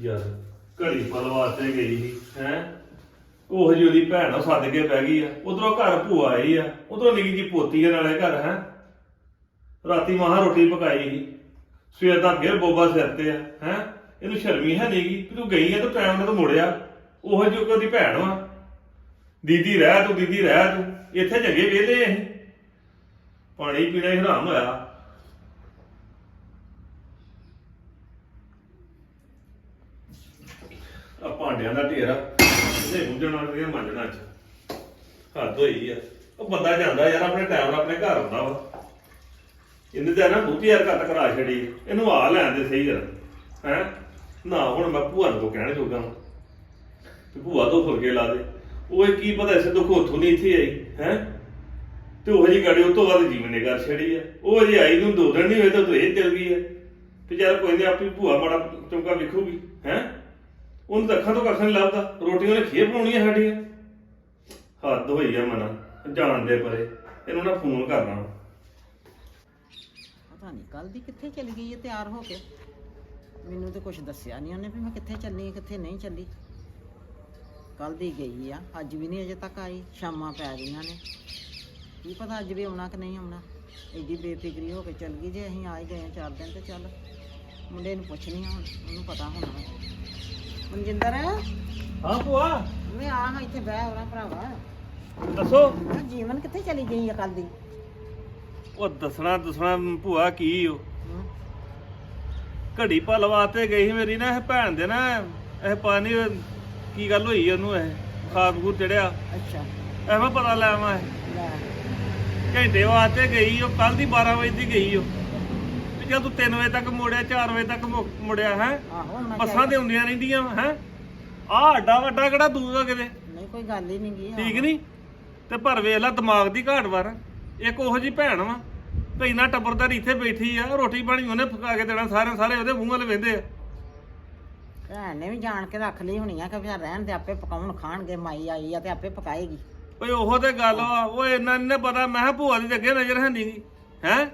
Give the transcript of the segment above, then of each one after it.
ਯਾਰ, ਘੜੀ ਪਲ ਵਾਸਤੇ ਗਈ ਸੀ, ਹੈ? ਉਹ ਜਿਹੀ ਉਹਦੀ ਭੈਣ ਉਹ ਸੱਦ ਕੇ ਬਹਿ ਗਈ ਆ। ਉਧਰੋਂ ਘਰ ਭੂਆ ਆਈ ਆ, ਉਧਰੋਂ ਨਿੱਕੀ ਜੀ ਪੋਤੀ ਆ ਨਾਲੇ ਘਰ, ਹੈ? ਰਾਤੀ ਮਾਂ ਰੋਟੀ ਪਕਾਈ ਸੀ। ਸਵੇਰ ਦਾ ਫੇਰ ਬੋਬਾ ਸਿਰ ਤੇ ਆ, ਹੈ? ਇਹਨੂੰ ਸ਼ਰਮੀ ਹੈ ਨਹੀਂਗੀ ਕਿ ਤੂੰ ਗਈ ਆ ਤੂੰ ਟਾਈਮ ਨਾਲ ਤੂੰ ਮੁੜਿਆ। ਉਹ ਜਿਹੀ ਉਹਦੀ ਭੈਣ ਵਾ। ਦੀਦੀ ਰਹਿ ਤੂੰ, ਦੀਦੀ ਰਹਿ ਤੂੰ। ਇੱਥੇ ਜੱਗੇ ਵਿਹਲੇ ਅਸੀਂ। ਪਾਣੀ ਪੀਣਾ ਹੀ ਹਰਾਮ ਹੋਇਆ। ਆ ਭਾਂਡਿਆਂ ਦਾ ਢੇਰ ਆ ਇਹਦੇ ਮੁੰਜਣਾ ਤੇ ਮੰਜਣਾ ਚ। ਹੱਦ ਹੋਈ ਆ। ਉਹ ਬੰਦਾ ਜਾਂਦਾ ਯਾਰ, ਆਪਣੇ ਟਾਈਮ ਨਾਲ ਆਪਣੇ ਘਰ ਆਉਂਦਾ ਵਾ। ਇਹਨੇ ਤਾਂ ਨਾ ਬੂਤੀ ਯਾਰ ਕੱਟ ਕਰਾ ਛੜੀ ਇਹਨੂੰ ਆ ਲੈਣ ਦੇ ਸਹੀ ਯਾਰ ਹੈ? ਨਾ ਹੁਣ ਮੈਂ ਭੂਆ ਨੂੰ ਕਹਿਣ ਜੋਗਾ ਵਾਂ। ਤੇ ਭੂਆ ਤੋਂ ਫੁਲਕੇ ਲਾ ਦੇ। ਉਹ ਇਹ ਕੀ ਪਤਾ ਇਸੇ ਦੁੱਖ ਉੱਥੋਂ ਨਹੀਂ ਇੱਥੇ ਆਈ, ਹੈ? ਤੇ ਉਹ ਜੀ ਗਾੜੀ ਉਹ ਤੋਂ ਬਾਅਦ ਜੀਵਨ ਨੇ ਕਰ ਛੜੀ ਆ। ਉਹ ਅਜੇ ਆਈ ਨੂੰ ਦੋ ਦਿਨ ਨਹੀਂ ਹੋਏ ਤਾਂ ਤੂੰ ਇਹ ਚਲ ਗਈ ਹੈ ਤੇ ਯਾਰ ਕੋਈ ਨਹੀਂ ਆਪੀ ਭੂਆ ਮਾੜਾ ਚੌਂਕਾ ਵੇਖੂਗੀ, ਹੈ? ਉਹਨੂੰ ਤਾਂ ਅੱਖਾਂ ਤੋਂ ਕੱਖ ਨਹੀਂ ਲੱਭਦਾ। ਰੋਟੀਆਂ ਨੇ ਖੇਪ ਬਣਾਉਣੀਆਂ ਸਾਡੀਆਂ ਹੱਦ ਹੋਈ ਆ ਮਨਾ। ਜਾਣ ਪਰੇ। ਇਹਨੂੰ ਨਾ ਫੋਨ ਕਰਨਾ। ਪਤਾ ਨਹੀਂ ਕੱਲ ਦੀ ਕਿੱਥੇ ਚਲੀ ਗਈ ਹੈ ਤਿਆਰ ਹੋ ਕੇ? ਮੈਨੂੰ ਤੇ ਕੁਝ ਦੱਸਿਆ ਨਹੀਂ ਉਹਨੇ ਵੀ ਮੈਂ ਕਿੱਥੇ ਚੱਲੀ ਕਿੱਥੇ ਨਹੀਂ ਚੱਲੀ। ਕੱਲ ਦੀ ਗਈ ਆ, ਅੱਜ ਵੀ ਨਹੀਂ ਅਜੇ ਤੱਕ ਆਈ, ਸ਼ਾਮਾਂ ਪੈ ਗਈਆਂ ਨੇ। ਕੀ ਪਤਾ ਅੱਜ ਵੀ ਆਉਣਾ ਕਿ ਨਹੀਂ ਆਉਣਾ। ਏਡੀ ਬੇਫਿਕਰੀ ਹੋ ਕੇ ਚੱਲ ਗਈ, ਜੇ ਅਸੀਂ ਆ ਗਏ ਹਾਂ ਚਾਰ ਦਿਨ ਤੇ ਚੱਲ। ਮੁੰਡੇ ਨੂੰ ਪੁੱਛਣੀ ਆ ਹੁਣ, ਉਹਨੂੰ ਪਤਾ ਹੋਣਾ। ਮਨਜਿੰਦਰ? ਹਾਂ ਭੂਆ। ਮੈਂ ਆ ਹਾਂ ਇੱਥੇ ਬਹਿ ਹੋਣਾ ਭਰਾਵਾ। ਦੱਸੋ। ਜੀਵਨ ਕਿੱਥੇ ਚਲੀ ਗਈ ਆ ਕੱਲ ਦੀ? ਉਹ ਦੱਸਣਾ ਦੱਸਣਾ ਭੂਆ ਕੀ ਹਮ? ਘੜੀ ਪਲ ਵਾਸਤੇ ਗਈ ਸੀ ਮੇਰੀ ਨਾ ਇਹ ਭੈਣ ਦੇ ਨਾ ਇਹ ਪਾਣੀ ਕੀ ਗੱਲ ਹੋਈ ਉਹਨੂੰ ਇਹ ਖੂਦ ਚੜਿਆ। ਅੱਛਾ। ਐਵੇਂ ਪਤਾ ਲੈ ਆਵਾਂ ਇਹ। ਲੈ। ਘੰਟੇ ਵਾਸਤੇ ਗਈ ਉਹ ਕੱਲ ਦੀ 12 ਵਜੇ ਦੀ ਗਈ ਉਹ ਤੇ ਜਦ ਤੂੰ 3 ਵਜੇ ਤੱਕ ਮੁੜਿਆ 4 ਵਜੇ ਤੱਕ ਮੁ- ਮੁੜਿਆ ਹੈ? ਆਹੋ ਹੁਣ ਬੱਸਾਂ ਤੇ ਹੁੰਦੀਆਂ ਰਹਿੰਦੀਆਂ ਹੈ? ਆਹ ਅੱਡਾ ਵੱਡਾ ਕਿਹੜਾ ਦੂਰ ਆ ਕਿਤੇ? ਨਹੀਂ ਕੋਈ ਗੱਲ ਹੀ ਨਹੀਂ ਗਈ ਠੀਕ ਨਹੀਂ? ਤੇ ਪਰ ਵੇਖ ਲੈ ਦਿਮਾਗ ਦੀ ਘਾਟ ਵਾਰ। ਇੱਕ ਉਹੋ ਜੀ ਭੈਣ ਵਾ ਤੇ ਇੰਨਾ ਟੱਬਰਦਾਰ ਇੱਥੇ ਬੈਠੀ ਆ ਰੋਟੀ ਪਾਣੀ ਉਹਨੇ ਪਕਾ ਕੇ ਦੇਣਾ ਸਾਰੇ ਸਾਰੇ ਉਹਦੇ ਮੂੰਹ ਵੱਲ ਵੇਂਦੇ ਆ। ਭੈਣ ਨੇ ਵੀ ਜਾਣ ਕੇ ਰੱਖ ਲਈ ਹੋਣੀ ਆ ਕਿ ਵੀ ਰਹਿਣ ਦੇ ਆਪੇ ਪਕਾਉਣ ਖਾਣਗੇ ਮਾਈ ਆਈ ਆ ਤੇ ਆਪੇ ਪਕਾਏਗੀ। ਓਏ ਉਹੋ ਤੇ ਗੱਲ ਵਾ ਉਹ ਇੰਨਾ ਨਹੀਂ ਪਤਾ ਮੈਂ ਕਿਹਾ ਭੂਆ ਦੀ ਤਾਂ ਅੱਗੇ ਨਜ਼ਰ ਹੈ ਨਹੀਂਗੀ ਹੈ?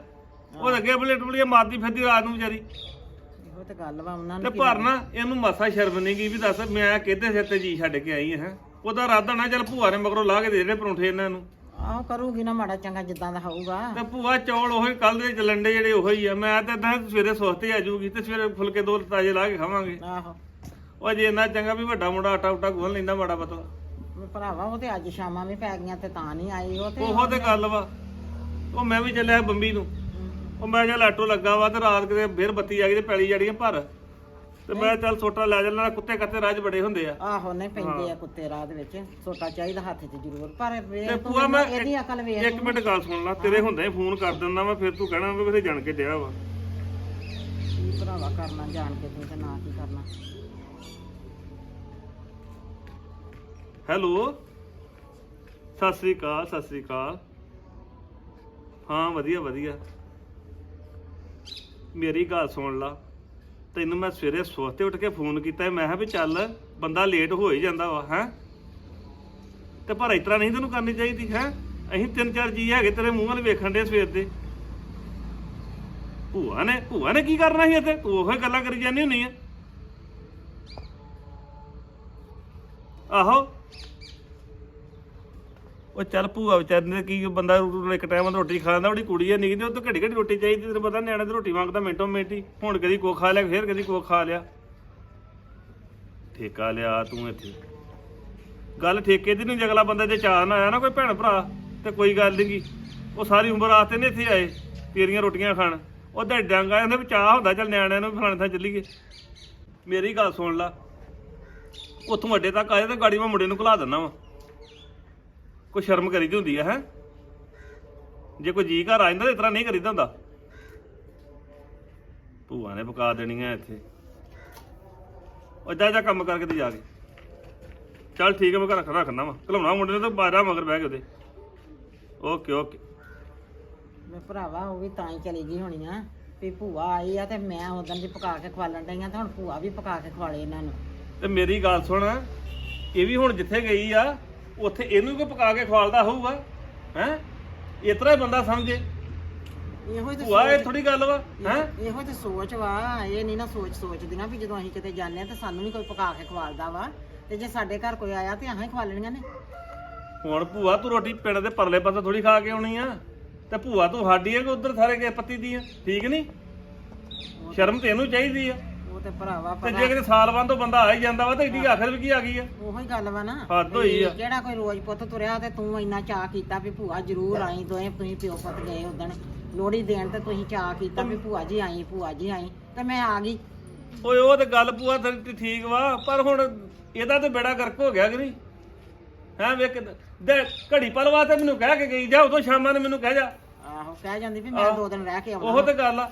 ਉਹ ਤਾਂ ਅੱਗੇ ਬਲੇਟ ਬਲੀਏ ਮਾਰਦੀ ਫਿਰਦੀ ਰਾਤ ਨੂੰ ਵਿਚਾਰੀ। ਇਹੋ ਤੇ ਗੱਲ ਵਾ ਉਹਨਾਂ ਤੇ ਨੂੰ ਪਰ ਨਾ ਇਹਨੂੰ ਮਾਸਾ ਸ਼ਰਮ ਨਹੀਂ ਗਈ ਵੀ ਦੱਸ ਮੈਂ ਕਿਹਦੇ ਸਿਰ ਤੇ ਜੀ ਛੱਡ ਕੇ ਆਈ ਹਾਂ। ਉਹਦਾ ਇਰਾਦਾ ਨਾ ਚੱਲ ਭੂਆ ਨੇ ਮਗਰੋਂ ਲਾ ਕੇ ਦੇ ਜਿਹੜੇ ਪਰੌਂਠੇ ਇਹਨਾਂ ਨੂੰ। ਆਹੋ ਕਰੂਗੀ ਨਾ ਮਾੜਾ ਚੰਗਾ ਜਿੱਦਾਂ ਦਾ ਹੋਊਗਾ। ਤੇ ਭੂਆ ਚੌਲ ਉਹੀ ਕੱਲ ਦੇ ਚੱਲਣ ਦੇ ਜਿਹੜੇ ਉਹੀ ਆ। ਮੈਂ ਤਾਂ ਤਾਂ ਸਵੇਰੇ ਸਵਸਤੇ ਆ ਜਾਊਗੀ ਤੇ ਸਵੇਰੇ ਫੁਲਕੇ ਦੋ ਤਾਜ਼ੇ ਲਾ ਕੇ ਖਾਵਾਂਗੇ। ਆਹੋ। ਉਹ ਜੇ ਇੰਨਾ ਚੰਗਾ ਵੀ ਵੱਡਾ ਮੁੰਡਾ ਆਟਾ ਉਟਾ ਗੁੰਨ ਲੈਂਦਾ ਮਾੜਾ ਪਤਲਾ। ਵੀ ਭਰਾਵਾ ਉਹ ਤੇ ਅੱਜ ਸ਼ਾਮਾਂ ਵੀ ਪੈ ਗਈਆਂ ਤੇ ਤਾਂ ਨਹੀਂ ਆਈ ਉਹ ਤੇ ਉਹੋ ਤੇ ਗੱਲ ਵਾ। ਉਹ ਮੈਂ ਵੀ ਚੱਲਿਆ ਬੰਬੀ ਨੂੰ। ਉਹ ਮੈਂ ਚੱਲ ਆਟੋ ਲੱਗਾ ਵਾ ਤੇ ਰਾਤ ਕਿਤੇ ਫੇਰ ਬੱਤੀ ਆ ਗਈ ਤੇ ਪੈਲੀ ਜੜੀਆਂ ਭਰ। ਤੇ ਮੈਂ ਚੱਲ ਛੋਟਾ ਲੈ ਚੱਲਣਾ ਕੁੱਤੇ ਕੱਤੇ ਰਾਜ ਬੜੇ ਹੁੰਦੇ ਆ। ਆਹੋ ਨਹੀਂ ਪੈਂਦੇ ਆ ਕੁੱਤੇ ਰਾਹ ਦੇ ਵਿੱਚ। ਸੋਟਾ ਚਾਹੀਦਾ ਹੱਥ 'ਚ ਜ਼ਰੂਰ ਪਰ ਵੇਖ ਤੇ ਤੂੰ ਮੈਂ ਇਹਦੀ ਅਕਲ ਵੇਖ ਇੱਕ ਮਿੰਟ ਗੱਲ ਸੁਣ ਲਾ ਤੇਰੇ ਹੁੰਦੇ ਹੀ ਫੋਨ ਕਰ ਦਿੰਦਾ ਮੈਂ ਫਿਰ ਤੂੰ ਕਹਿਣਾ ਵੀ ਕਿਤੇ ਜਾਣ ਕੇ ਡਿਆ ਵਾ। ਕੀ ਭਰਾਵਾ ਕਰਨਾ ਜਾਣ ਕੇ ਤੂੰ ਤੇ ਨਾ ਕੀ ਕਰਨਾ। ਹੈਲੋ? ਸਤਿ ਸ੍ਰੀ ਅਕਾਲ ਸਤਿ ਸ੍ਰੀ ਅਕਾਲ। ਹਾਂ ਵਧੀਆ ਵਧੀਆ। ਮੇਰੀ ਗੱਲ ਸੁਣ ਲਾ। ਤੈਨੂੰ ਮੈਂ ਸਵੇਰੇ ਸਵਖਤੇ ਉੱਠ ਕੇ ਫੋਨ ਕੀਤਾ ਮੈਂ ਕਿਹਾ ਵੀ ਚੱਲ ਬੰਦਾ ਲੇਟ ਹੋ ਹੀ ਜਾਂਦਾ ਵਾ, ਹੈ? ਤੇ ਪਰ ਇਸ ਤਰ੍ਹਾਂ ਨਹੀਂ ਤੈਨੂੰ ਕਰਨੀ ਚਾਹੀਦੀ, ਹੈ? ਅਸੀਂ ਤਿੰਨ ਚਾਰ ਜੀ ਹੈਗੇ ਤੇਰੇ ਮੂੰਹ ਵੱਲ ਵੇਖਣ ਦੇ ਸਵੇਰ ਦੇ। ਭੂਆ ਨੇ ਭੂਆ ਨੇ ਕੀ ਕਰਨਾ ਸੀ ਇੱਥੇ? ਤੂੰ ਉਹੀ ਗੱਲਾਂ ਕਰੀ ਜਾਂਦੀ ਹੁੰਨੀ ਆ। ਆਹੋ। ਉਹ ਚੱਲ ਭੂਆ ਵਿਚਾਰੀ ਨੇ ਕੀ ਬੰਦਾ ਇੱਕ ਟਾਈਮ ਰੋਟੀ ਖਾਂਦਾ ਉਹਦੀ ਕੁੜੀ ਆ ਨਿਕਦੀ ਉਹ ਤਾਂ ਘੜੀ ਘੜੀ ਰੋਟੀ ਚਾਹੀਦੀ, ਤੈਨੂੰ ਪਤਾ ਨਿਆਣੇ ਦੀ ਰੋਟੀ ਮੰਗਦਾ ਮਿੰਟੋ ਮਿੰਟ ਹੀ। ਹੁਣ ਕਦੀ ਕੋ ਖਾ ਲਿਆ, ਫੇਰ ਕਦੀ ਕੋ ਖਾ ਲਿਆ। ਠੇਕਾ ਲਿਆ ਤੂੰ ਇੱਥੇ। ਗੱਲ ਠੇਕੇ ਦੀ ਨਹੀਂ ਅਗਲਾ ਬੰਦਾ ਜੇ ਚਾਹ ਨਾ ਆਇਆ ਨਾ ਕੋਈ ਭੈਣ ਭਰਾ, ਤੇ ਕੋਈ ਗੱਲ ਨਹੀਂ ਉਹ ਸਾਰੀ ਉਮਰ ਆਸਤੇ ਨੇ ਇੱਥੇ ਆਏ, ਤੇਰੀਆਂ ਰੋਟੀਆਂ ਖਾਣ। ਉਹਦਾ ਡਾਂਗਾ ਉਹਦੇ ਵਿੱਚ ਚਾਹ ਹੁੰਦਾ, ਚੱਲ ਨਿਆਣਿਆਂ ਨੂੰ ਵੀ ਫਲਾਣੇ ਥਾਂ ਚੱਲੀਏ। ਮੇਰੀ ਗੱਲ ਸੁਣ ਲਾ। ਉੱਥੋਂ ਅੱਡੇ ਤੱਕ ਆਏ ਤੇ ਗਾੜੀ ਮੈਂ ਮੁੰਡੇ ਨੂੰ ਘਲਾ ਦਿੰਦਾ ਵਾ। ਕੋਈ ਸ਼ਰਮ ਕਰੀ ਦੀ ਹੁੰਦੀ ਆ ਹੈ? ਜੇ ਕੋਈ ਜੀ ਘਰ ਆ ਜਾਂਦਾ ਤਾਂ ਇਸ ਤਰ੍ਹਾਂ ਨਹੀਂ ਕਰੀਦਾ ਹੁੰਦਾ। ਭੂਆ ਨੇ ਪਕਾ ਦੇਣੀਆਂ ਇੱਥੇ। ਉਹ ਜਾ ਜਾ ਕੰਮ ਕਰਕੇ ਤੇ ਜਾ ਕੇ। ਚੱਲ ਠੀਕ ਹੈ ਮੈਂ ਘਰ ਰੱਖਣਾ ਵਾ। ਘਲਾਉਣਾ ਮੁੰਡੇ ਨੇ ਤਾਂ ਬਾਰਾ ਮਗਰ ਬਹਿ ਕੇ ਉਹਦੇ। Okay okay. ਮੈਂ ਭਰਾਵਾ ਉਹ ਵੀ ਤਾਂ ਹੀ ਚਲੀ ਗਈ ਹੋਣੀ ਆ। ਵੀ ਭੂਆ ਆਈ ਆ ਤੇ ਮੈਂ ਉਦੋਂ ਦੀ ਪਕਾ ਕੇ ਖਵਾਲਣ ਡਈ ਆ ਤੇ ਹੁਣ ਭੂਆ ਵੀ ਪਕਾ ਕੇ ਖਵਾਲੇ ਇਹਨਾਂ ਨੂੰ। ਤੇ ਮੇਰੀ ਗੱਲ ਸੁਣ ਇਹ ਵੀ ਹੁਣ ਜਿੱਥੇ ਗਈ ਆ ਉੱਥੇ ਇਹਨੂੰ ਕੋਈ ਪਕਾ ਕੇ ਖਵਾਲਦਾ ਹੋਊਗਾ? ਹੈ? ਇਤਰਾ ਹੀ ਬੰਦਾ ਸਮਝੇ। ਇਹੋ ਹੀ ਤੇ ਭੂਆ ਇਹ ਸੋਚ- ਥੋੜੀ ਗੱਲ ਵਾ ਹੈ? ਇਹੋ ਤੇ ਸੋਚ ਵਾ ਇਹ ਨਹੀਂ ਨਾ ਸੋਚ ਸੋਚਦੀਆਂ ਵੀ ਜਦੋਂ ਅਸੀਂ ਕਿਤੇ ਜਾਂਦੇ ਆ ਤੇ ਸਾਨੂੰ ਵੀ ਕੋਈ ਪਕਾ ਕੇ ਖਵਾਲਦਾ ਵਾ। ਤੇ ਜੇ ਸਾਡੇ ਘਰ ਕੋਈ ਆਇਆ ਤੇ ਅਸੀਂ ਹੀ ਖਵਾ ਲੈਣੀਆਂ ਨੇ। ਹੁਣ ਭੂਆ ਤੂੰ ਰੋਟੀ ਪਿੰਡ ਦੇ ਪਰਲੇ ਪਾਸੇ ਥੋੜੀ ਖਾ ਕੇ ਆਉਣੀ ਆ। ਤੇ ਭੂਆ ਤੂੰ ਸਾਡੀ ਹੈ ਕਿ ਉਧਰ ਸਾਰੇ ਕੇ ਪੱਤੀ ਦੀ ਆ? ਠੀਕ ਨਹੀਂ? ਸ਼ਰਮ ਤੈਨੂੰ ਚਾਹੀਦੀ ਆ। ਉਹ ਤੇ ਭਰਾਵਾ ਤੇ ਜੇ ਕਿਤੇ ਸਾਲ ਬਾਅਦ ਤੋਂ ਬੰਦਾ ਆ ਹੀ ਜਾਂਦਾ ਵਾ ਤੇ ਏਡੀ ਆਖਰ ਵੀ ਕੀ ਆ ਗਈ ਆ? ਉਹੀ ਗੱਲ ਵਾ ਨਾ। ਹੱਦ ਹੋਈ ਆ। ਜਿਹੜਾ ਕੋਈ ਰੋਜ਼ ਪੁੱਤ ਤੁਰਿਆ ਤੇ ਤੂੰ ਇੰਨਾ ਚਾਹ ਕੀਤਾ ਵੀ ਭੂਆ ਜ਼ਰੂਰ ਆਈ ਦੋਵੇਂ ਤੁਸੀਂ ਪਿਓ ਪੁੱਤ ਗਏ ਉਦਣ। ਲੋੜੀ ਦੇਣ ਤੇ ਤੁਸੀਂ ਚਾਹ ਕੀਤਾ ਵੀ ਭੂਆ ਜੀ ਆਈ ਭੂਆ ਜੀ ਆਈ ਤੇ ਮੈਂ ਆ ਗਈ। ਓਏ ਉਹ ਤੇ ਗੱਲ ਭੂਆ ਤੇਰੀ ਤੇ ਠੀਕ ਵਾ ਪਰ ਹੁਣ ਇਹਦਾ ਤੇ ਬੇੜਾ ਗਰਕ ਹੋ ਗਿਆ ਕਿ ਨਹੀਂ? ਹੈ ਵੇਖ ਦੇ ਘੜੀ ਪਲ ਵਾਸਤੇ ਮੈਨੂੰ ਕਹਿ ਕੇ ਗਈ ਜਾ ਉਦੋਂ ਸ਼ਾਮਾਂ ਨੇ ਮੈਨੂੰ ਕਹਿ ਜਾ। ਆਹੋ ਕਹਿ ਜਾਂਦੀ ਵੀ ਮੈਂ। ਦੋ ਦਿਨ ਰਹਿ ਕੇ ਆਉਣਾ। ਉਹ ਤੇ ਗੱਲ ਆ।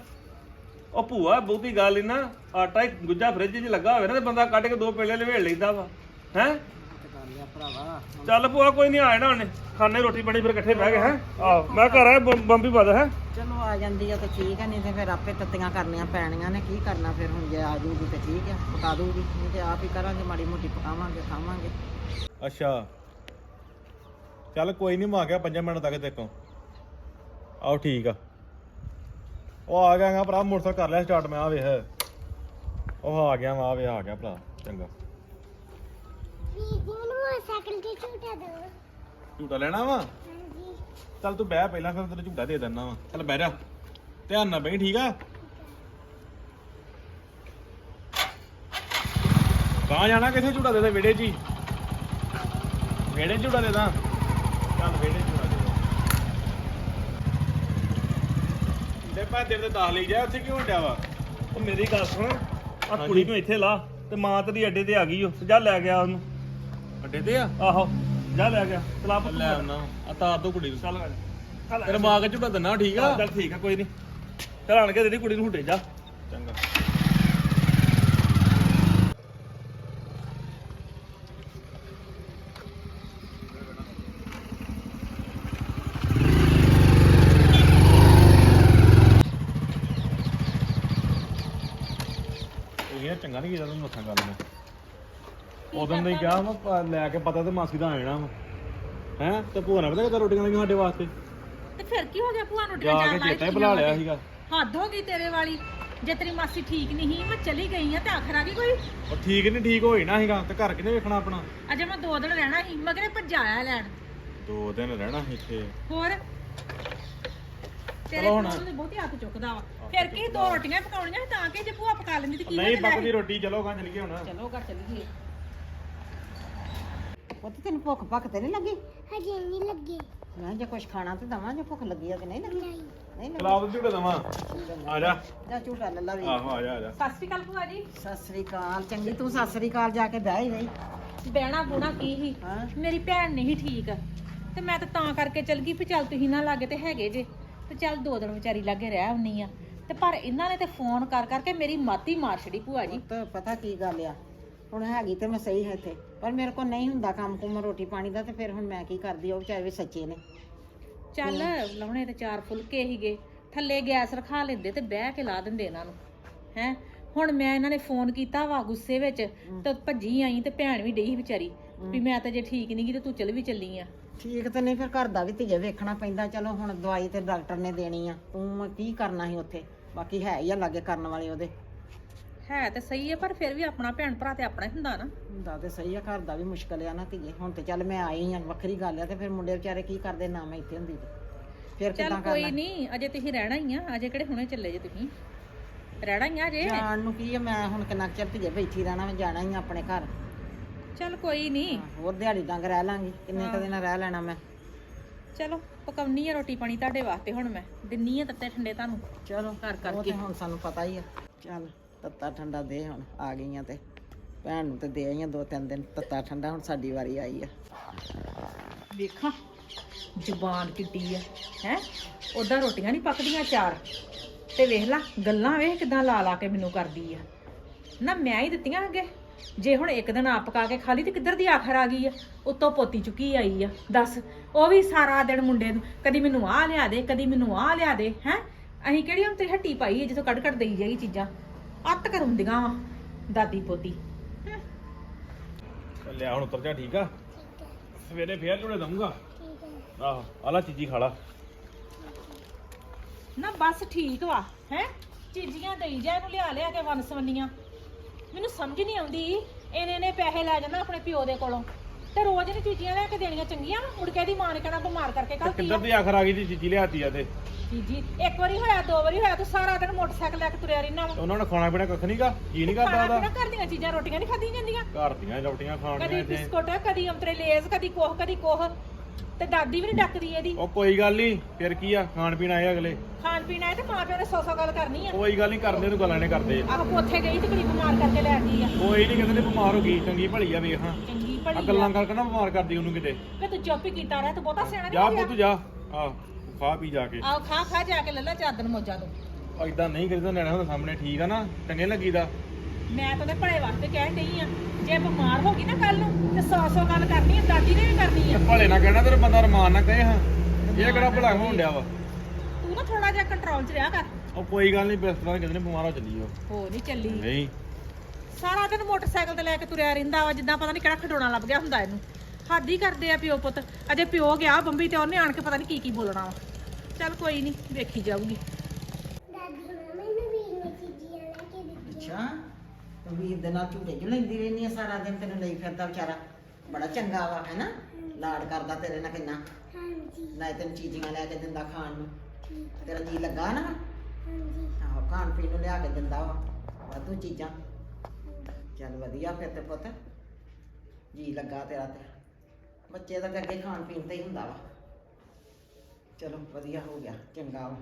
ਉਹ ਭੂਆ ਬਹੁਤੀ ਗੱਲ ਨਹੀਂ ਨਾ। ਆਟਾ ਹੀ ਗੁੱਜਾ ਫ੍ਰਿਜ 'ਚ ਲੱਗਾ ਹੋਵੇ ਨਾ ਤੇ ਬੰਦਾ ਕੱਢ ਕੇ ਦੋ ਪੇਲੇ ਲਵੇੜ ਲੈਂਦਾ ਵਾ। ਹੈ? ਤੇ ਕਰ ਲਿਆ ਭਰਾਵਾ ਚੱਲ ਭੂਆ ਕੋਈ ਨਹੀਂ ਆਇਆ ਨਾ ਉਹਨੇ। ਖਾਣੇ ਰੋਟੀ ਪਾਣੀ ਫਿਰ ਇਕੱਠੇ ਬਹਿ ਗਏ ਹੈ? ਆਹ ਮੈਂ ਘਰ ਆਇਆ ਬੰਬ- ਬੰਬੀ ਪਾ ਹੈ? ਚਲੋ ਆ ਜਾਂਦੀ ਆ ਤਾਂ ਠੀਕ ਹੈ ਨਹੀਂ ਤੇ ਫਿਰ ਆਪੇ ਤੱਤੀਆਂ ਕਰਨੀਆਂ ਪੈਣੀਆਂ ਨੇ ਕੀ ਕਰਨਾ ਫਿਰ ਹੁਣ ਜੇ ਆ ਜੂਗੀ ਤੇ ਠੀਕ ਆ ਪਕਾ ਦੂਗੀ। ਨਹੀਂ ਤੇ ਆਪ ਹੀ ਕਰਾਂਗੇ ਮਾੜੀ ਮੋਟੀ ਪਕਾਵਾਂਗੇ ਖਾਵਾਂਗੇ। ਅੱਛਾ। ਚੱਲ ਕੋਈ ਨਹੀਂ ਮੈਂ ਆ ਗਿਆ 5 ਮਿੰਟ ਤੱਕ ਦੇਖੋ ਆਓ ਠੀਕ ਆ। ਉਹ ਆ ਗਿਆ ਗਾ ਭਰਾ ਮੋਟਰਸਾਈਕਲ ਕਰ ਲਿਆ ਸਟਾਰਟ ਮੈਂ ਆ ਵੇਖ। ਉਹ ਆ ਗਿਆ ਵਾ ਵੇ ਆ ਗਿਆ ਭਰਾ ਚੰਗਾ। ਸਾਈਕਲ ਤੇ ਝੂਟਾ ਲੈਣਾ ਵਾ? ਹਾਂਜੀ। ਚੱਲ ਤੂੰ ਬਹਿ ਪਹਿਲਾਂ ਫਿਰ ਤੈਨੂੰ ਝੂਟਾ ਦੇ ਦਿੰਦਾ ਵਾ। ਚੱਲ ਬਹਿ ਜਾ। ਧਿਆਨ ਨਾਲ ਬਈ ਠੀਕ ਆ? ਕਹਾਂ ਜਾਣਾ ਕਿੱਥੇ ਝੂਟਾ ਦੇ ਦੇ ਵਿੜੇ ਜੀ ਵਿੜੇ ਝੂਟਾ ਦੇ ਦਾਂ? ਚੱਲ ਵਿੜੇ ਝੂਟਾ ਦੇ ਦੇ। ਪਾ ਦੇ ਤੇ ਦਾਖ ਲਈ ਜਾ ਉੱਥੇ ਕਿਉਂ ਡਿਆ ਵਾ? ਉਹ ਮੇਰੀ ਗੱਲ ਸੁਣ। ਆ ਕੁੜੀ ਨੂੰ ਇੱਥੇ ਲਾ ਤੇ ਮਾਂ ਤੇਰੀ ਅੱਡੇ ਤੇ ਆ ਗਈ ਉਹ ਜਾ ਲੈ ਗਿਆ ਉਹਨੂੰ। ਅੱਡੇ ਤੇ ਆ? ਆਹੋ ਜਾ ਲੈ ਗਿਆ। ਚਲਾ ਪੁੱਤ ਲੈ ਆਉਣਾ। ਆ ਤਾਰ ਦੋ ਕੁੜੀ ਨੂੰ। ਚੱਲ ਤੇਰੇ। ਮਾਂ ਕੇ ਝੂਟਾ ਦਿੰਨਾ ਠੀਕ ਆ। ਚੱਲ ਠੀਕ ਆ ਕੋਈ ਨਹੀਂ ਚੱਲ ਆਣ ਕੇ ਤੇਰੀ ਕੁੜੀ ਨੂੰ ਹੁੱਟੇ ਜਾ। ਚੰਗਾ ਇਹ ਚੰਗਾ ਨਹੀਂ ਕੀਤਾ ਤੂੰ ਮੱਥਾ ਗੱਲ ਮੈਂ ਉਦੋਂ ਨਹੀਂ ਕਿਹਾ ਮੈਂ ਪ- ਲੈ ਕੇ ਪਤਾ ਤੇ ਮਾਸੀ ਦਾ ਆ ਜਾਣਾ ਵਾ। ਹੈ? ਤੇ ਭੂਆ ਨੇ ਪਤਾ ਕਿੱਦਾਂ ਰੋਟੀਆਂ ਲੱਗੀਆਂ ਸਾਡੇ ਵਾਸਤੇ? ਤੇ ਫਿਰ ਕੀ ਹੋ ਗਿਆ? ਭੂਆ ਨੂੰ ਜਾ ਕੇ ਚੇਤਾ ਹੀ ਭੁਲਾ ਲਿਆ ਸੀਗਾ। ਹੱਦ ਹੋ ਗਈ ਤੇਰੇ ਵਾਲੀ। ਜੇ ਤੇਰੀ ਮਾਸੀ ਠੀਕ ਨਹੀਂ ਸੀ ਮੈਂ ਚਲੀ ਗਈ ਆ ਤੇ ਆਖਰ ਆ ਗਈ ਕੋਈ? ਉਹ ਠੀਕ ਨਹੀਂ ਠੀਕ ਹੋਈ ਨਾ ਸੀਗਾ ਤੇ ਘਰ ਕਿਨੇ ਵੇਖਣਾ ਆਪਣਾ? ਅਜੇ ਮੈਂ ਦੋ ਦਿਨ ਰਹਿਣਾ ਸੀ ਮਗਰੇ ਭੱਜਾਇਆ ਲੈਣ। ਦੋ ਦਿਨ ਰਹਿਣਾ ਸੀ ਇੱਥੇ। ਹੋਰ? ਤੇਰੇ ਚਲੋ ਹੁਣ। ਕੋਲ ਤੇ ਬਹੁਤੀ ਹੱਥ ਚੁੱਕਦਾ ਵਾ। ਫਿਰ ਕੀ ਦੋ ਰੋਟੀਆਂ ਪਕਾਉਣੀਆਂ ਸੀ ਤਾਂ ਕਿ ਜੇ ਭੂਆ ਪਕਾ ਲੈਂਦੀ ਤੇ ਕੀ ਨਹੀਂ ਬਣਦਾ ਪੱਕਦੀ ਰੋਟੀ ਚਲੋ ਗਾਂ ਚਲ ਗਏ ਹੁਣ। ਚਲੋ ਘਰ ਚੱਲੀਏ। ਪੁੱਤ ਤੈਨੂੰ ਭੁੱਖ ਭੱਖ ਤੇ ਨਹੀਂ ਲੱਗੀ? ਹਜੇ ਨਹੀਂ ਲੱਗੇ। ਮੈਂ ਜੇ ਕੁਝ ਖਾਣਾ ਤੇ ਦਵਾਂ ਜੇ ਭੁੱਖ ਲੱਗੀ ਆ ਕਿ ਨਹੀਂ ਲੱਗੀ। ਨਹੀਂ। ਨਹੀਂ ਲੱਗੀ। ਚਲਾ ਝੂਟਾ ਦਵਾਂ। ਆ ਜਾ। ਜਾ ਝੂਟਾ ਲੈ ਲਾ ਵੀ। ਆਹੋ ਆ ਜਾ ਆ ਜਾ। ਸਤਿ ਸ਼੍ਰੀ ਅਕਾਲ ਭੂਆ ਜੀ। ਸਤਿ ਸ੍ਰੀ ਅਕਾਲ। ਚੰਗੀ ਤੂੰ ਸਤਿ ਸ੍ਰੀ ਅਕਾਲ ਜਾ ਕੇ ਬਹਿ ਹੀ ਰਹੀ। ਬਹਿਣਾ ਬੁਣਾ ਕੀ ਸੀ? ਹਾਂ। ਮੇਰੀ ਭੈਣ ਨਹੀਂ ਠੀਕ। ਤੇ ਮੈਂ ਤਾਂ ਤਾਂ ਕਰਕੇ ਚਲ ਗਈ ਵੀ ਚੱਲ ਤੁਸੀਂ ਨਾ ਲਾਗੇ ਤੇ ਹੈਗੇ ਜੇ। ਤੇ ਚੱਲ ਦੋ ਦਿਨ ਵਿਚਾਰੀ ਲਾਗੇ ਰਹਿ ਆਉਣੀ ਆ। ਤੇ ਪਰ ਇਹਨਾਂ ਨੇ ਤੇ ਫੋਨ ਕਰ ਕਰਕੇ ਮੇਰੀ ਮਾਤੀ ਮਾਰ ਛੜੀ ਭੂਆ ਜੀ। ਪੁੱਤ ਪਤਾ ਕੀ ਗੱਲ ਆ? ਹੁਣ ਹੈਗੀ ਤੇ ਮੈਂ ਸਹੀ ਹੈ ਇੱਥੇ। ਪਰ ਮੇਰੇ ਕੋਲ ਨਹੀਂ ਹੁੰਦਾ ਕੰਮ ਕੁਮ ਰੋਟੀ ਪਾਣੀ ਦਾ ਤੇ ਫਿਰ ਹੁਣ ਮੈਂ ਕੀ ਕਰਦੀ ਉਹ ਵਿਚਾਰੇ ਵੀ ਸੱਚੇ ਨੇ। ਚੱਲ ਲਾਉਣੇ ਤੇ ਚਾਰ ਫੁਲਕੇ ਹੀਗੇ ਥੱਲੇ ਗੈਸ ਰਖਾ ਲੈਂਦੇ ਤੇ ਬਹਿ ਕੇ ਲਾ ਦਿੰਦੇ ਇਹਨਾਂ ਨੂੰ। ਹੈ? ਹੁਣ ਮੈਂ ਇਹਨਾਂ ਨੇ ਫੋਨ ਕੀਤਾ ਵਾ ਗੁੱਸੇ ਵਿੱਚ ਤੇ ਭੱਜੀ ਆਈ ਤੇ ਭੈਣ ਵੀ ਡਈ ਸੀ ਵਿਚਾਰੀ ਵੀ ਮੈਂ ਤਾਂ ਜੇ ਠੀਕ ਨਹੀਂ ਗਈ ਤੇ ਤੂੰ ਚੱਲ ਵੀ ਚੱਲੀ ਆ। ਠੀਕ ਤੇ ਨਹੀਂ ਫਿਰ ਘਰ ਦਾ ਵੀ ਧੀਏ ਵੇਖਣਾ ਪੈਂਦਾ ਚਲੋ ਹੁਣ ਦਵਾਈ ਤੇ ਡਾਕਟਰ ਨੇ ਦੇਣੀ ਆ। ਤੂੰ ਕੀ ਕਰਨਾ ਸੀ ਉੱਥੇ? ਬਾਕੀ ਹੈ ਹੀ ਆ ਲਾਗੇ ਕਰਨ ਵਾਲੇ ਉਹਦੇ। ਹੈ ਤੇ ਸਹੀ ਹੈ ਪਰ ਫਿਰ ਵੀ ਆਪਣਾ ਭੈਣ ਭਰਾ ਤੇ ਆਪਣਾ ਹੀ ਹੁੰਦਾ ਨਾ। ਹੁੰਦਾ ਤੇ ਸਹੀ ਆ ਘਰ ਦਾ ਵੀ ਮੁਸ਼ਕਲ ਆ ਨਾ ਧੀਏ। ਹੁਣ ਤੇ ਚੱਲ ਮੈਂ ਆਈ ਆ ਵੱਖਰੀ ਗੱਲ ਆ ਤੇ ਫਿਰ ਮੁੰਡੇ ਵਿਚਾਰੇ ਕੀ ਕਰਦੇ ਨਾ ਮੈਂ ਇੱਥੇ ਹੁੰਦੀ ਤੇ। ਫਿਰ ਚੱਲ ਕਿਦਾਂ ਕੋਈ ਕਰਨਾ ਨਹੀਂ ਅਜੇ ਤੁਸੀਂ ਰਹਿਣਾ ਹੀ ਆ ਅਜੇ ਕਿਹੜੇ ਹੁਣੇ ਚੱਲੇ ਜੇ ਤੁਸੀਂ? ਰਹਿਣਾ ਹੀ ਆ ਅਜੇ? ਜਾਣ ਨੂੰ ਕੀ ਆ ਮੈਂ ਹੁਣ ਕਿੰਨਾ ਕੁ ਚਿਰ ਧੀਏ ਬੈਠੀ ਰਹਿਣਾ ਮੈਂ ਜਾਣਾ ਹੀ ਆ ਆਪਣੇ ਘਰ। ਚੱਲ ਕੋਈ ਨਹੀਂ ਹੋਰ ਦਿਹਾੜੀ ਡੰਗ ਰਹਿ ਲਾਂਗੀ ਕਿੰਨੇ ਕੁ ਦਿਨ ਰਹਿ ਲੈਣਾ ਮੈਂ। ਚਲੋ ਪਕਾਉਣੀ ਆ ਰੋਟੀ ਪਾਣੀ ਤੁਹਾਡੇ ਵਾਸਤੇ ਹੁਣ ਮੈਂ ਦਿੰਨੀ ਆ ਤੱਤੇ ਠੰਡੇ ਤੁਹਾਨੂੰ। ਚਲੋ ਘਰ ਕਰਕੇ। ਹੁਣ ਸਾਨੂੰ ਪਤਾ ਹੀ ਆ। ਚੱਲ। ਤੱਤਾ ਠੰਡਾ ਦੇ ਹੁਣ, ਆ ਗਈਆਂ ਤੇ। ਭੈਣ ਨੂੰ ਤੇ ਦੇ ਆਈਆਂ ਦੋ ਤਿੰਨ ਦਿਨ, ਤੱਤਾ ਠੰਡਾ ਹੁਣ ਸਾਡੀ ਵਾਰੀ ਆਈ ਆ। ਵੇਖਾਂ, ਜ਼ੁਬਾਨ ਕਿੱਡੀ ਆ, ਹੈ? ਉਦਾਂ ਰੋਟੀਆਂ ਨਹੀਂ ਪੱਕਦੀਆਂ ਚਾਰ। ਤੇ ਵੇਖ ਲਾ, ਗੱਲਾਂ ਵੇਖ ਕਿਦਾਂ ਲਾ ਲਾ ਕੇ ਮੈਨੂੰ ਕਰਦੀ ਆ। ਨਾ ਮੈਂ ਹੀ ਦਿੱਤੀਆਂ ਅੱਗੇ। ਜੇ ਹੁਣ ਇੱਕ ਦਿਨ ਆਪ ਪਕਾ ਕੇ ਖਾ ਲਈ ਤੇ ਕਿੱਧਰ ਦੀ ਆਖਰ ਆ ਗਈ ਆ? ਉੱਤੋਂ ਪੋਤੀ ਚੁੱਕੀ ਆਈ ਆ। ਦੱਸ, ਉਹ ਵੀ ਸਾਰਾ ਦਿਨ ਮੁੰਡੇ ਨੂੰ, ਕਦੀ ਮੈਨੂੰ ਆਹ ਲਿਆ ਦੇ, ਕਦੀ ਮੈਨੂੰ ਆਹ ਲਿਆ ਦੇ, ਹੈ? ਅਸੀਂ ਕਿਹੜੀ ਹੁਣ ਤੇ ਹੱਟੀ ਪਾਈ ਹੈ ਜਿੱਥੋਂ ਕੱਢ ਕੱਢ ਦੇਈ ਜਾਈ ਚੀਜ਼ਾਂ। ਅੱਤ ਕਰਉਂਦੀਆਂ ਵਾ ਦਾਦੀ ਪੋਤੀ। ਲਿਆ ਹੁਣ ਉਤਰ ਜਾ ਠੀਕ ਆ? ਸਵੇਰੇ ਫੇਰ ਝੂਟੇ ਦਊਂਗਾ। ਆਹੋ ਆਲਾ ਚੀਜੀ ਖਾ ਲਾ। ਨਾ ਬਸ ਠੀਕ ਵਾ ਹੈ? ਚੀਜ਼ੀਆਂ ਦੇਈ ਜਾ ਇਹਨੂੰ ਲਿਆ ਲਿਆ ਕੇ ਵਨਸਵੰਨੀਆਂ ਮੈਨੂੰ ਸਮਝ ਨਹੀਂ ਆਉਂਦੀ ਇਹਨੇ ਨੇ ਪੈਸੇ ਲੈ ਜਾਣਾ ਆਪਣੇ ਪਿਓ ਦੇ ਕੋਲੋਂ। ਤੇ ਰੋਜ਼ ਨੇ ਚੀਜ਼ੀਆਂ ਲੈ ਕੇ ਦੇਣੀਆਂ ਚੰਗੀਆਂ ਵਾ ਮੁੜ ਕੇ ਇਹਦੀ ਮਾਂ ਨੇ ਕਹਿਣਾ ਬਿਮਾਰ ਕਰਕੇ ਤੇ ਕੱਲ ਕਿੱਧਰ ਦੀ ਆਖਰ ਆ ਗਈ ਜੀ ਚੀਚੀ ਲਿਆਤੀ ਆ ਤੇ? ਚੀਜੀ ਇੱਕ ਵਾਰੀ ਹੋਇਆ ਦੋ ਵਾਰੀ ਹੋਇਆ ਤੂੰ ਸਾਰਾ ਦਿਨ ਮੋਟਰਸਾਈਕਲ ਲੈ ਕੇ ਤੁਰਿਆ ਰਹਿਣਾ ਵਾ। ਉਹਨਾਂ ਨੇ ਖਾਣਾ ਪੀਣਾ ਕੱਖ ਨਹੀਂਗਾ ਕੀ ਨਹੀਂ ਕਰਦਾ ਖਾਣਾ ਉਹਦਾ? ਪੀਣਾ ਘਰ ਦੀਆਂ ਚੀਜ਼ਾਂ ਰੋਟੀਆਂ ਨਹੀਂ ਖਾਧੀਆਂ ਜਾਂਦੀਆਂ। ਘਰ ਦੀਆਂ ਰੋਟੀਆਂ ਖਾਣੀਆਂ ਕਦੀ ਇੱਥੇ। ਬਿਸਕੁਟ ਕਦੀ ਅੰਤਰੇ ਲੇਜ਼ ਕਦੀ ਕੋਹ ਕਦੀ ਕੋਹ ਤੇ ਦਾਦੀ ਵੀ ਨਹੀਂ ਡੱਕਦੀ ਇਹਦੀ। ਉਹ ਕੋਈ ਗੱਲ ਨਹੀਂ ਫਿਰ ਕੀ ਆ? ਖਾਣ ਪੀਣ ਆਏ ਅਗਲੇ। ਖਾਣ ਪੀਣ ਆਏ ਤੇ ਮਾਂ ਪਿਓ ਨੇ ਸੌ ਸੌ ਗੱਲ ਕਰਨੀ ਆ। ਕੋਈ ਗੱਲ ਨਹੀਂ ਕਰਦੇ ਨੂੰ ਗੱਲਾਂ ਨੇ ਕਰਦੇ। ਆਹ ਉੱਥੇ ਗਈ ਤੇ ਕੁੜੀ ਬਿਮਾਰ ਕਰਕੇ ਲੈ ਆਂਦੀ ਆ। ਕੋਈ ਨਹੀਂ ਕਹਿੰਦੇ ਨੇ ਬਿਮਾਰ ਹੋ ਗਈ ਚੰਗੀ ਭਲੀ ਆ ਵੇਖ ਹਾਂ। ਚੰਗੀ ਆ ਗੱਲਾਂ ਆ ਕਰਕੇ ਨਾ ਬਿਮਾਰ ਕਰਦੀ ਉਹਨੂੰ ਕਿਤੇ। ਕਿ ਤੂੰ ਚੁੱਪ ਹੀ ਕੀਤਾ ਰਹਿ ਤੂੰ ਬਹੁਤਾ ਸਿਆਣਾ ਜਾ ਨਹੀਂ ਪੁੱਤ ਜਾ। ਆ ਖਾ ਪੀ ਜਾ ਕੇ। ਆਓ ਖਾ ਖਾ ਜਾ ਕੇ ਲੱਲਾ ਚਾਦਨ ਮੋਜਾ ਤੋਂ। ਐਦਾਂ ਨਹੀਂ ਕਰੀਦਾ ਨਿਆਣਾ ਹੁੰਦਾ ਸਾਹਮਣੇ ਠੀਕ ਆ ਨਾ ਚੰਗੇ ਲੱਗੀਦਾ। ਮੈਂ ਤਾਂ ਉਹਦੇ ਭਲੇ ਵਾਸਤੇ ਕਹਿਣ ਡਈ ਆ ਜੇ ਬਿਮਾਰ ਹੋ ਗਈ ਨਾ ਕੱਲ ਨੂੰ ਤੇ ਸੌ ਸੌ ਗੱਲ ਕਰਨੀ ਆ ਦਾਦੀ ਨੇ ਵੀ ਕਰਨੀ ਆ। ਭਲੇ ਨਾ ਕਹਿਣਾ ਤੇਰੇ ਬੰਦਾ ਰਮਾਨ ਨਾ ਕਹੇ ਹਾਂ। ਇਹ ਕਿਹੜਾ ਭਲਾ ਹੋਣ ਡਿਆ ਵਾ? ਤੂੰ ਨਾ ਥੋੜਾ ਜਿਹਾ ਕੰਟਰੋਲ 'ਚ ਰਿਹਾ ਕਰ। ਉਹ ਕੋਈ ਗੱਲ ਨਹੀਂ ਬਿਸਤਰਾ ਕਿਤੇ ਨੇ ਬਿਮਾਰ ਹੋ ਚੱਲੀ ਉਹ ਹੋ ਨਹੀਂ ਚੱਲੀ। ਨਹੀਂ। ਸਾਰਾ ਦਿਨ ਮੋਟਰਸਾਈਕਲ ਤੇ ਲੈ ਕੇ ਤੁਰਿਆ ਰਹਿੰਦਾ ਵਾ ਜਿੱਦਾਂ ਪਤਾ ਨਹੀਂ ਕਿਹੜਾ ਖਡੋਣਾ ਲੱਭ ਗਿਆ ਹੁੰਦਾ ਇਹਨੂੰ। ਹੱਦ ਹੀ ਕਰਦੇ ਆ ਪਿਓ ਪੁੱਤ। ਅਜੇ ਪਿਓ ਗਿਆ ਬੰਬੀ ਤੇ ਉਹਨੇ ਆਣ ਕੇ ਪਤਾ ਨਹੀਂ ਕੀ ਕੀ ਬੋਲਣਾ ਵਾ। ਚੱਲ ਕੋਈ ਨਹੀਂ ਵੇਖੀ ਜਾਊਗੀ। ਦਾਦੀ ਨੇ ਮੈਨੂੰ ਵੀਰ ਨੇ ਚੀਜ਼ੀਆਂ ਲੈ ਕੇ ਦਿੱਤੀਆਂ। ਅੱਛਾ ਤੂੰ ਵੀਰ ਦੇ ਨਾਲ ਝੂਟੇ ਝੁ ਲੈਂਦੀ ਰਹਿੰਦੀ ਆ ਸਾਰਾ ਦਿਨ? ਤੈਨੂੰ ਲਈ ਫਿਰਦਾ ਵਿਚਾਰਾ ਬੜਾ ਚੰਗਾ ਵਾ ਹੈਨਾ? ਲਾਡ ਕਰਦਾ ਤੇਰੇ ਨਾਲ ਕਿੰਨਾ। ਹਾਂਜੀ। ਨਾ ਤੈਨੂੰ ਚੀਜ਼ੀਆਂ ਲੈ ਕੇ ਦਿੰਦਾ ਖਾਣ ਨੂੰ। ਠੀਕ ਤੇਰਾ ਜੀ ਲੱਗਾ ਨਾ? ਹਾਂਜੀ। ਆਹੋ ਖਾਣ ਪੀਣ ਨੂੰ ਲਿਆ ਕੇ ਦਿੰਦਾ ਵਾ। ਵਾਧੂ ਚੀਜ਼ਾਂ। ਚੱਲ ਵਧੀਆ ਫਿਰ ਤੇ ਪੁੱਤ। ਜੀ ਲੱਗਾ ਤੇਰਾ ਤੇ। ਬੱਚੇ ਦਾ ਤਾਂ ਅੱਗੇ ਖਾਣ ਪੀਣ ਤੇ ਹੀ ਹੁੰਦਾ ਵਾ। ਚਲੋ ਵਧੀਆ ਹੋ ਗਿਆ ਚੰਗਾ ਵਾ।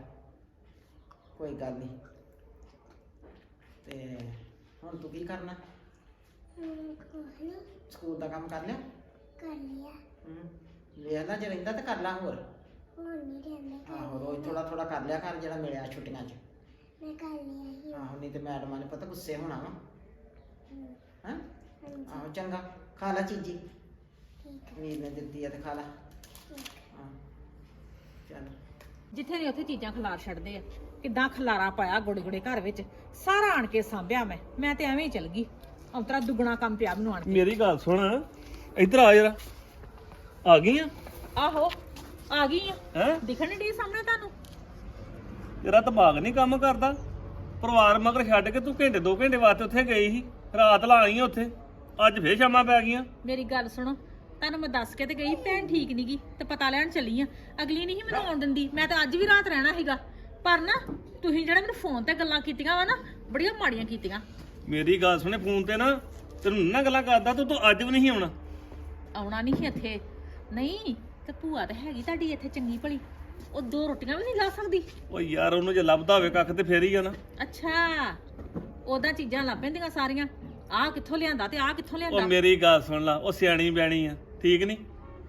ਕੋਈ ਗੱਲ ਨਹੀਂ ਤੇ ਹੁਣ ਤੂੰ ਕੀ ਕਰਨਾ? ਸਕੂਲ ਦਾ ਕੰਮ ਕਰ ਲਿਆ? ਕਰ ਲਿਆ। ਹੂੰ ਵੇਖ ਲੈ ਜੇ ਰਹਿੰਦਾ ਤਾਂ ਕਰ ਲਾ ਹੋਰ। ਹੁਣ ਨਹੀਂ ਰਹਿੰਦਾ ਕਰ ਆਹੋ ਰੋਜ਼ ਥੋੜਾ ਥੋੜਾ ਕਰ ਲਿਆ ਕਰ ਜਿਹੜਾ ਮਿਲਿਆ ਛੁੱਟੀਆਂ 'ਚ। ਮੈਂ ਕਰ ਲਿਆ ਹੀ ਆਹੋ ਨਹੀਂ ਤੇ ਮੈਡਮਾਂ ਨੇ ਪਤਾ ਗੁੱਸੇ ਹੋਣਾ ਵਾ। ਹੈਂ? ਆਹੋ ਚੰਗਾ। ਖਾ ਲੈ ਚੀਜੀ। ਠੀਕ ਹੈ। ਵੀਰ ਨੇ ਦਿੱਤੀ ਆ ਤੇ ਖਾ ਲੈ। ਹਾਂ। ਚੱਲ। ਜਿੱਥੇ ਨਹੀਂ ਉੱਥੇ ਚੀਜ਼ਾਂ ਖਿਲਾਰ ਛੱਡਦੇ ਆ ਕਿੱਦਾਂ ਖਲਾਰਾ ਪਾਇਆ ਗੋੜੇ ਗੋੜੇ ਘਰ ਵਿੱਚ ਸਾਰਾ ਆਣ ਕੇ ਸਾਂਭਿਆ ਮੈਂ। ਮੈਂ ਤੇ ਐਵੇਂ ਹੀ ਚਲ ਗਈ। ਅੰਤਰਾ ਦੁੱਗਣਾ ਕੰਮ ਪਿਆ ਮੈਨੂੰ ਆਣ ਕੇ। ਮੇਰੀ ਗੱਲ ਸੁਣ। ਇੱਧਰ ਆ ਜਰਾ। ਆ ਗਈ ਆ? ਆਹੋ ਆ ਗਈ ਆ। ਹੈ? ਦਿਖਣ ਨਹੀਂ ਡਈ ਸਾਹਮਣੇ ਤੁਹਾਨੂੰ? ਤੇਰਾ ਦਿਮਾਗ ਨਹੀਂ ਕੰਮ ਕਰਦਾ। ਪਰਿਵਾਰ ਮਗਰ ਛੱਡ ਕੇ ਤੂੰ ਘੰਟੇ ਦੋ ਘੰਟੇ ਵਾਸਤੇ ਉੱਥੇ ਗਈ ਸੀ। ਰਾਤ ਲਾ ਉੱਥੇ। ਅੱਜ ਫੇਰ ਸ਼ਾਮਾਂ ਪੈ ਗਈਆਂ। ਮੇਰੀ ਗੱਲ ਸੁਣੋ ਤੁਹਾਨੂੰ ਮੈਂ ਦੱਸ ਕੇ ਤੇ ਗਈ ਭੈਣ ਠੀਕ ਨੀ ਗੀ ਤੇ ਪਤਾ ਲੈਣ ਚੱਲੀ ਆ। ਅਗਲੀ ਨਹੀਂ ਸੀ ਮੈਨੂੰ ਆਉਣ ਦਿੰਦੀ ਮੈਂ ਤਾਂ ਅੱਜ ਵੀ ਰਾਤ ਰਹਿਣਾ ਸੀਗਾ। ਪਰ ਨਾ ਤੁਸੀਂ ਜਿਹੜਾ ਮੈਨੂੰ ਫੋਨ ਤੇ ਗੱਲਾਂ ਕੀਤੀਆਂ ਵਾ ਨਾ ਬੜੀਆਂ ਮਾੜੀਆਂ ਕੀਤੀਆਂ। ਮੇਰੀ ਗੱਲ ਸੁਣੇ ਫੋਨ ਤੇ ਨਾ ਤੈਨੂੰ ਨਾ ਗੱਲਾਂ ਕਰਦਾ ਤੂੰ ਤੂੰ ਅੱਜ ਵੀ ਨਹੀਂ ਆਉਣਾ। ਆਉਣਾ ਨਹੀਂ ਸੀ ਇੱਥੇ। ਨਹੀਂ ਤੇ ਭੂਆ ਤਾਂ ਹੈਗੀ ਤੁਹਾਡੀ ਇੱਥੇ ਚੰਗੀ ਭਲੀ। ਉਹ ਦੋ ਰੋਟੀਆਂ ਵੀ ਨਹੀਂ ਲਾ ਸਕਦੀ। ਓ ਯਾਰ ਉਹਨੂੰ ਜੇ ਲੱਭਦਾ ਹੋਵੇ ਕੱਖ ਤੇ ਫੇਰ ਹੀ ਆ ਨਾ। ਅੱਛਾ ਉਹਦਾ ਚੀਜ਼ਾਂ ਲੱਭ ਪੈਂਦੀਆਂ ਸਾਰੀਆਂ। ਆਹ ਕਿੱਥੋਂ ਲਿਆਂਦਾ ਤੇ ਆਹ ਕਿੱਥੋਂ ਉਹ ਲਿਆਂਦਾ ਮੇਰੀ ਗੱਲ ਸੁਣ ਲਾ ਉਹ ਸਿਆਣੀ ਬਿਆਣੀ ਆ ਠੀਕ ਨਹੀਂ?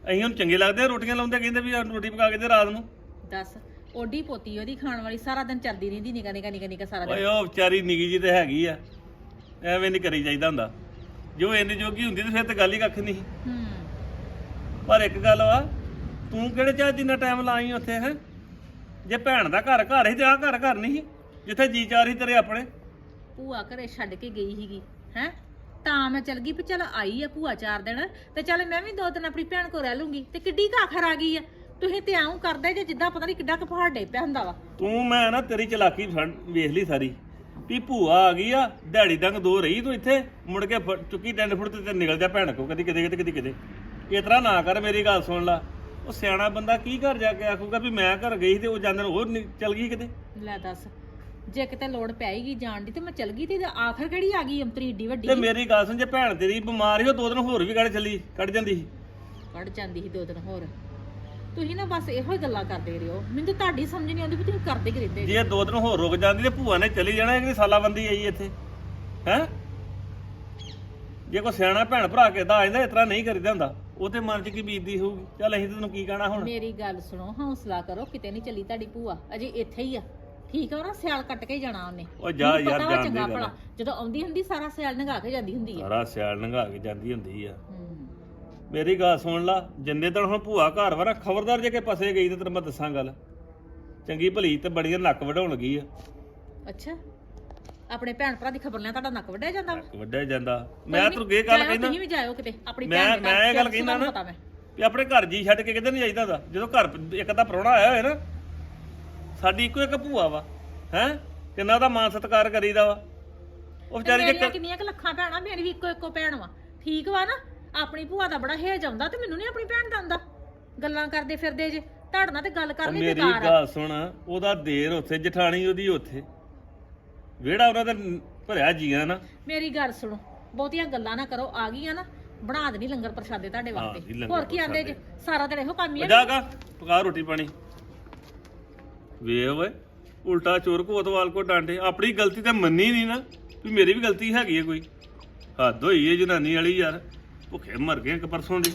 ਅਸੀਂ ਹੁਣ ਚੰਗੇ ਲੱਗਦੇ ਆ ਰੋਟੀਆਂ ਲਾਉਂਦੇ ਕਹਿੰਦੇ ਵੀ ਆਹ ਰੋਟੀ ਪਕਾ ਕੇ ਦੇ ਰਾਤ ਨੂੰ। ਦੱਸ ਓਡੀ ਪੋਤੀ ਉਹਦੀ ਖਾਣ ਵਾਲੀ ਸਾਰਾ ਦਿਨ ਚੱਲਦੀ ਰਹਿੰਦੀ ਨਿਕਾ ਨਿਕਾ ਨਿਕਾ ਨਿਕਾ ਸਾਰਾ ਓਏ ਦਿਨ ਉਹ ਵਿਚਾਰੀ ਨਿੱਗੀ ਜੀ ਤੇ ਹੈਗੀ ਆ ਐਵੇਂ ਨਹੀਂ ਕਰੀ ਜਾਈਦਾ ਹੁੰਦਾ। ਜੋ ਇੰਨੀ ਜੋਗੀ ਹੁੰਦੀ ਤੇ ਫਿਰ ਤੇ ਗੱਲ ਹੀ ਕੱਖ ਨਹੀਂ ਹੂੰ। ਪਰ ਇੱਕ ਗੱਲ ਵਾ ਤੂੰ ਕਿਹੜੇ ਚਾਹ ਜਿੰਨਾ ਟਾਈਮ ਲਾਈ ਉੱਥੇ ਹੈ? ਜੇ ਭੈਣ ਦਾ ਘਰ ਘਰ ਸੀ ਤੇ ਆ ਘਰ ਘਰ ਨਹੀਂ ਸੀ ਜਿੱਥੇ ਜੀ ਚਾਰ ਸੀ ਤੇਰੇ ਆਪਣੇ। ਭੂਆ ਘਰੇ ਛੱਡ ਕੇ ਗਈ ਸੀਗੀ। ਹੈ? ਤਾਂ ਮੈਂ ਚਲ ਗਈ ਵੀ ਚਲ ਆਈ ਆ ਭੂਆ ਚਾਰ ਦਿਨ ਤੇ ਚਲ ਮੈਂ ਵੀ ਦੋ ਦਿਨ ਆਪਣੀ ਭੈਣ ਕੋਲ ਰਹਿ ਲੂੰਗੀ। ਤੇ ਕਿੱਡੀ ਕੁ ਆਖਰ ਆ ਗਈ ਆ? ਤੁਸੀਂ ਤੇ ਆਉਂ ਕਰਦੇ ਜੇ ਜਿੱਦਾਂ ਪਤਾ ਨਹੀਂ ਕਿੱਡਾ ਕੁ ਪਹਾੜ ਡੇ ਪਿਆ ਹੁੰਦਾ ਵਾ। ਤੂੰ ਮੈਂ ਨਾ ਤੇਰੀ ਚਲਾਕੀ ਫੜ- ਵੇਖ ਲਈ ਸਾਰੀ। ਵੀ ਭੂਆ ਆ ਗਈ ਆ ਦਿਹਾੜੀ ਡੰਗ ਦੋ ਰਹੀ ਤੂੰ ਇੱਥੇ ਮੁੜ ਕੇ ਫ- ਚੁੱਕੀ ਡੰਡ ਫੁੱਟ ਤੇ ਨਿਕਲ ਜਾ ਭੈਣ ਕੋ ਕਦੀ ਕਿਤੇ ਕਿਤੇ ਕਦੀ ਕਿਤੇ। ਇਸ ਤਰ੍ਹਾਂ ਨਾ ਕਰ ਮੇਰੀ ਗੱਲ ਸੁਣ ਲਾ। ਉਹ ਸਿਆਣਾ ਬੰਦਾ ਕੀ ਘਰ ਜਾ ਕੇ ਆਖੂਗਾ ਵੀ ਮੈਂ ਘਰ ਗਈ ਤੇ ਉਹ ਜਾਂਦੇ ਨੂੰ ਹੋਰ ਚਲ ਗਈ ਕਿਤੇ? ਲੈ ਦੱਸ। ਜੇ ਕਿਤੇ ਲੋੜ ਪੈਏਗੀ ਜਾਣ ਦੀ ਤੇ ਮੈਂ ਚਲ ਗਈ ਤੇ ਆਖਰ ਕਿਹੜੀ ਆ ਗਈ ਅੰਤਰੀ ਏਡੀ ਵੱਡੀ? ਤੇ ਮੇਰੀ ਗੱਲ ਸੁਣ ਜੇ ਭੈਣ ਤੇਰੀ ਬਿਮਾਰ ਸੀ ਉਹ ਦੋ ਦਿਨ ਹੋਰ ਵੀ ਕੱਢ ਚੱਲੀ ਕੱਢ ਜਾਂਦੀ ਸੀ। ਕੱਢ ਜਾਂਦੀ ਸੀ ਦੋ ਦਿਨ ਹੋਰ। ਤੁਸੀਂ ਨਾ ਬਸ ਇਹੋ ਹੀ ਗੱਲਾਂ ਕਰਦੇ ਰਹੋ। ਮੈਨੂੰ ਤਾਂ ਤੁਹਾਡੀ ਸਮਝ ਨਹੀਂ ਆਉਂਦੀ ਵੀ ਤੁਸੀਂ ਕਰਦੇ ਕਿ ਰਹਿੰਦੇ ਜੇ ਦੋ ਦਿਨ ਹੋਰ ਰੁਕ ਜਾਂਦੀ ਤੇ ਭੂਆ ਨੇ ਚਲੀ ਜਾਣਾ ਕਿ ਸਾਲਾਬੰਦੀ ਆਈ ਇੱਥੇ। ਹੈ? ਜੇ ਕੋਈ ਸਿਆਣਾ ਭੈਣ ਭਰਾ ਕੇ ਦਾ ਆਂਦਾ ਇਸ ਤਰ੍ਹਾਂ ਨਹੀਂ ਕਰੀਦਾ ਹੁੰਦਾ। ਉਹ ਤੇ ਮਨ 'ਚ ਕੀ ਬੀਤਦੀ ਹੋਊਗੀ? ਚੱਲ ਅਸੀਂ ਤੈਨੂੰ ਕੀ ਕਹਿਣਾ ਹੁਣ? ਮੇਰੀ ਗੱਲ ਸੁਣੋ ਹੌਸਲਾ ਕਰੋ ਕਿਤੇ ਨਹੀਂ ਚੱਲੀ ਤੁਹਾਡੀ ਭੂਆ। ਅਜੇ ਇੱਥੇ ਹੀ ਆ। ਠੀਕ ਆ ਨਾ ਸਿਆਲ ਕੱਟ ਕੇ ਹੀ ਜਾਣਾ ਉਹਨੇ। ਉਹ ਜਾ ਮੈਨੂੰ ਯਾਰ ਪਤਾ ਵਾ ਜਾਣ ਚੰਗਾ ਦੇ ਗੱਲ। ਭਲਾ ਜਦੋਂ ਆਉਂਦੀ ਹੁੰਦੀ ਸਾਰਾ ਸਿਆਲ ਨੰਗਾ ਕੇ ਜਾਂਦੀ ਹੁੰਦੀ ਆ। ਸਾਰਾ ਸਿਆਲ ਲੰਘਾ ਕੇ ਜਾਂਦੀ ਹੁੰਦੀ ਆ। ਹੂੰ। ਮੇਰੀ ਗੱਲ ਸੁਣ ਲਾ ਜਿੰਨੇ ਦਿਨ ਹੁਣ ਭੂਆ ਘਰ ਵਾਰਾ ਖਬਰਦਾਰ ਜੇ ਕੇ ਪਸੇ ਗਈ ਤੇ ਤੈਨੂੰ ਮੈਂ ਦੱਸਾਂ ਗੱਲ। ਚੰਗੀ ਭਲੀ ਤੇ ਬੜੀਆਂ ਨੱਕ ਵਢਾਉਣ ਲੱਗੀ ਆ। ਅੱਛਾ ਆਪਣੇ ਭੈਣ ਭਰਾ ਦੀ ਖਬਰ ਲੈਣ ਤੁਹਾਡਾ ਨੱਕ ਵੱਢਿਆ ਜਾਂਦਾ ਵਾ? ਨੱਕ ਵੱਢਿਆ ਜਾਂਦਾ। ਮੈਂ ਨੀ, ਤੈਨੂੰ ਇਹ ਗੱਲ ਜਾਇਓ, ਕਹਿੰਦਾ ਤੁਸੀਂ ਵੀ ਜਾਇਓ ਕਿਤੇ ਆਪਣੀ ਮੈਂ ਭੈਣ ਦੇ ਮੈਂ ਘਰ, ਇਹ ਗੱਲ ਤੁਹਾਨੂੰ ਕਹਿੰਦਾ ਨਾ ਪਤਾ ਮੈਂ ਵੀ ਆਪਣੇ ਘਰ ਜੀ ਛੱਡ ਕੇ ਕਿਤੇ ਨਹੀਂ ਜਾਈਦਾ ਜਦੋਂ ਘਰ ਇੱਕ ਅੱਧਾ ਪ੍ਰਾਹੁਣਾ ਆਇਆ ਹੋਇਆ ਨਾ ਸਾਡੀ ਇੱਕੋ ਇੱਕ ਭੂਆ ਵਾ ਹੈ? ਕਿੰਨਾ ਉਹਦਾ ਮਾਨ ਸਤਿਕਾਰ ਕਰੀਦਾ ਵਾ। ਉਹ ਵਿਚਾਰੀ ਮੇਰੀਆਂ ਜੇ ਕਿੰਨੀਆਂ ਕੁ ਲੱਖਾਂ ਭੈਣਾਂ ਮੇਰੀ ਵੀ ਇੱਕੋ ਇੱਕੋ ਭੈਣ ਵਾ। ਠੀਕ ਵਾ ਨਾ? ਆਪਣੀ ਭੂਆ ਦਾ ਬੜਾ ਹੇਜ ਆਉਂਦਾ ਤੇ ਮੈਨੂੰ ਨਹੀਂ ਆਪਣੀ ਭੈਣ ਦਾ ਆਉਂਦਾ। ਗੱਲਾਂ ਕਰਦੇ ਫਿਰਦੇ ਜੇ। ਤੁਹਾਡੇ ਨਾਲ ਤੇ ਗੱਲ ਕਰਨੀ ਮੇਰੀ ਬੇਕਾਰ ਆ। ਗੱਲ ਸੁਣ ਉਹਦਾ ਦੇਰ ਉੱਥੇ ਜਠਾਣੀ ਉਹਦੀ ਉੱਥੇ। ਵਿਹੜਾ ਉਹਨਾਂ ਦਾ ਭਰਿਆ ਜੀਆਂ ਨਾ। ਮੇਰੀ ਗੱਲ ਸੁਣੋ ਬਹੁਤੀਆਂ ਗੱਲਾਂ ਨਾ ਕਰੋ ਆ ਗਈਆਂ ਨਾ। ਬਣਾ ਦੇਣੀ ਲੰਗਰ ਪ੍ਰਸ਼ਾਦੇ ਤੁਹਾਡੇ ਹਾਂ ਜੀ, ਵਾਸਤੇ ਲੰਗਰ ਹੋਰ ਕੀ ਆਂਦੇ ਜੇ? ਸਾਰਾ ਦਿਨ ਇਹੋ ਕੰਮ ਹੀ ਆ ਜਾਗਾ ਪਕਾ ਰੋਟੀ ਪਾਣੀ। ਵੇ ਓਏ, ਉਲਟਾ ਚੋਰ ਕੋਤਵਾਲ ਕੋ ਡਾਂਡੇ ਆਪਣੀ ਗਲਤੀ ਤੇ ਮੰਨੀ ਨਹੀਂ ਨਾ, ਵੀ ਮੇਰੀ ਵੀ ਗਲਤੀ ਹੈਗੀ ਹੈ ਕੋਈ। ਹੱਦ ਹੋਈ ਹੈ ਜਨਾਨੀ ਵਾਲੀ ਯਾਰ। ਭੁੱਖੇ ਮਰ ਗਏ ਇੱਕ ਪਰਸੋਂ ਦੀ।